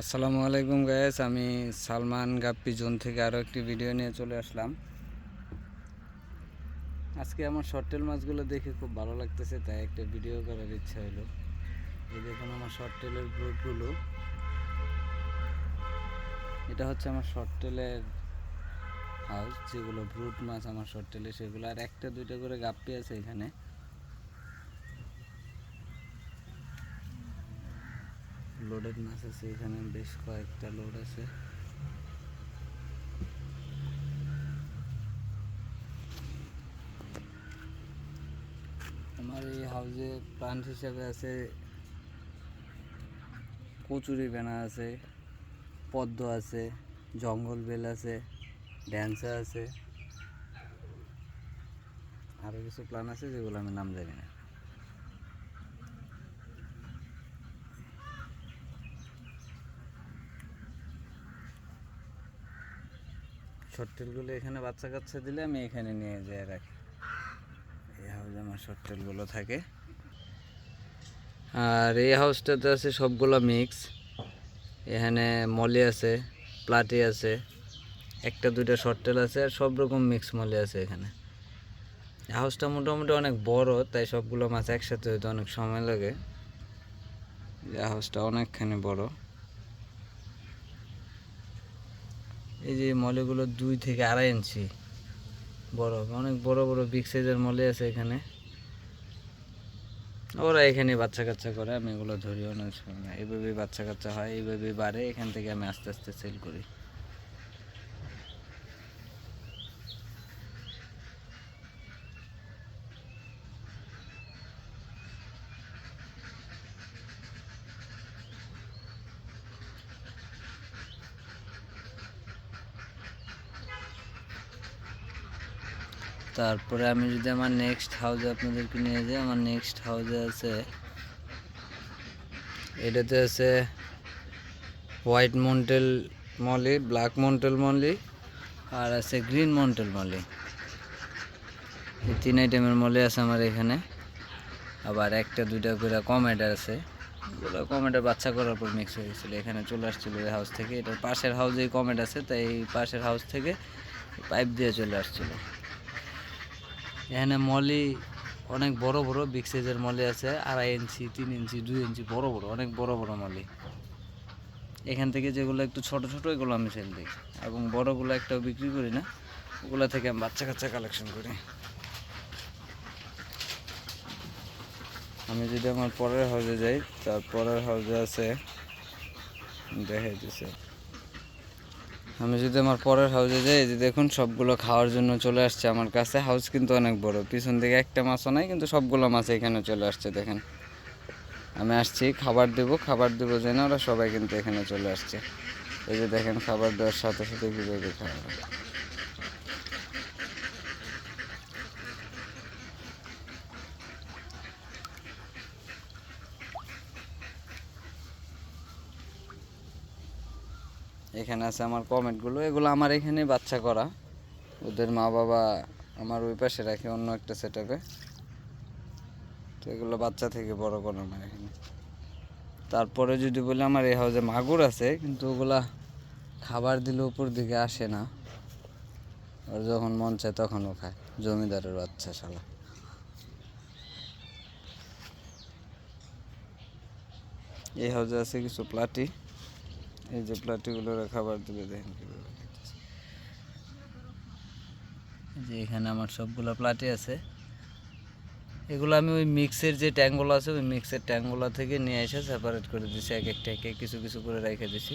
আসসালামু আলাইকুম গায়েস আমি সালমান গাপ্পি জোন থেকে আরও একটি ভিডিও নিয়ে চলে আসলাম। আজকে আমার শর্টেল মাছগুলো দেখে খুব ভালো লাগতেছে, তাই একটা ভিডিও করার ইচ্ছা হলো। এই দেখুন আমার শর্টেলের ব্রুটগুলো এটা হচ্ছে আমার শর্টেলের হাউস যেগুলো ব্রুট মাছ আমার শর্টেলে সেগুলো। আর একটা, দুইটা করে গাপ্পি আছে এখানে। লোডেড মাছ আছে, এখানে বেশ কয়েকটা লোড আছে। আমার এই হাউসে প্লান্ট হিসাবে আছে কচুরি বেনা আছে, পদ্ম আছে, জঙ্গল বেল আছে, ড্যান্সা আছে। আরও কিছু প্ল্যান আছে যেগুলো আমি নাম জানি না। শর্টেলগুলো এখানে বাচ্চা কাচ্চা দিলে আমি এখানে নিয়ে যেয়ে রাখি। এই হাউসে আমার শর্টেলগুলো থাকে। আর এই হাউসটাতে আছে সবগুলো মিক্স এখানে মলি আছে, প্লাটি আছে, একটা, দুইটা শর্টেল আছে আর সব রকম মিক্স মলি আছে এখানে। হাউসটা মোটামুটি অনেক বড়, তাই সবগুলো মাছ একসাথে হইতে অনেক সময় লাগে। হাউসটা অনেকখানি বড়। এই যে মলেগুলো দুই থেকে আড়াই ইঞ্চি বড় অনেক বড় বড় বিগ সাইজের মলে আছে এখানে। ওরা এখানে বাচ্চা কাচ্চা করে, আমি এগুলো ধরি অনেক সময় এভাবেই বাচ্চা কাচ্চা হয়, এইভাবেই বাড়ে, এখান থেকে আমি আস্তে আস্তে সেল করি। তারপরে আমি যদি আমার নেক্সট হাউসে আপনাদেরকে নিয়ে যাই, আমার নেক্সট হাউসে আছে, এটাতে আছে white mantle molly black mantle molly আর আছে গ্রিন মন্টেল মলি এই তিন আইটেমের মলি আছে আমার এখানে। আবার একটা, দুইটা করে কমেডার আছে। ওগুলো কমেডার বাচ্চা করার পর মিক্স হয়ে গেছিল। এখানে চলে আসছিল এই হাউস থেকে। এটার পাশের হাউসেই কমেড আছে, তাই এই পাশের হাউস থেকে পাইপ দিয়ে চলে আসছিল। এখানে মলি অনেক বড় বড় বিগ সাইজের মলি আছে, আড়াই ইঞ্চি, তিন ইঞ্চি, দুই ইঞ্চি, বড় বড়, অনেক বড় বড় মলি এখান থেকে যেগুলো একটু ছোট ছোট, এগুলো আমি সেল দিই এবং বড়গুলো একটাও বিক্রি করি না, ওগুলো থেকে আমি বাচ্চা কাচ্চা কালেকশন করি। আমি যদি আমার পরের হাউসে যাই, তার পরের হাউসে আছে, দেখাই দিছে। আমি যদি আমার পরের হাউসে যাই যে দেখুন, সবগুলো খাওয়ার জন্য চলে আসছে আমার কাছে। হাউস কিন্তু অনেক বড়। পিছন দিকে একটা মাছও নাই, কিন্তু সবগুলো মাছ এখানে চলে আসছে, দেখেন। আমি আসছি, খাবার দেব, খাবার দেবো যেন ওরা সবাই কিন্তু এখানে চলে আসছে। এই যে দেখেন, খাবার দেওয়ার সাথে সাথে কীভাবে খাবার এখানে আছে আমার কমেন্টগুলো এগুলো আমার এখানে বাচ্চা করা। ওদের মা বাবা আমার ওই পাশে রাখে অন্য একটা সেট তো এগুলো বাচ্চা থেকে বড় করে না এখানে। তারপরে যদি বলি আমার এই হাউজে মাগুর আছে, কিন্তু ওগুলা খাবার দিলে উপর দিকে আসে না। আর যখন মন চায় তখনও খায়। জমিদারের বাচ্চা শালা। এই হাউজে আছে কিছু প্লাটি। এই যে প্লাটিগুলোর খাবার দিলে দেখেন কীভাবে যে এখানে আমার সবগুলো প্লাটি আছে। এগুলো আমি ওই মিক্সের যে ট্যাঙ্কগুলো আছে ওই মিক্সের ট্যাঙ্কগুলো থেকে নিয়ে এসে সেপারেট করে দিছি এক একটা এক এক কিছু কিছু করে রেখে দিছি।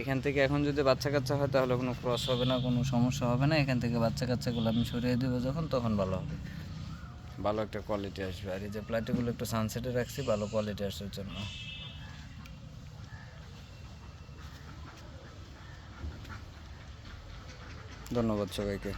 এখান থেকে এখন যদি বাচ্চা কাচ্চা হয় তাহলে কোনো ক্রস হবে না কোনো সমস্যা হবে না। এখান থেকে বাচ্চা কাচ্চাগুলো আমি সরিয়ে দেবো যখন তখন ভালো হবে। ভালো একটা কোয়ালিটি আসবে। আর এই যে প্লাটিগুলো একটু সানসেটে রাখছি ভালো কোয়ালিটি আসার জন্য। ধন্যবাদ সবাইকে।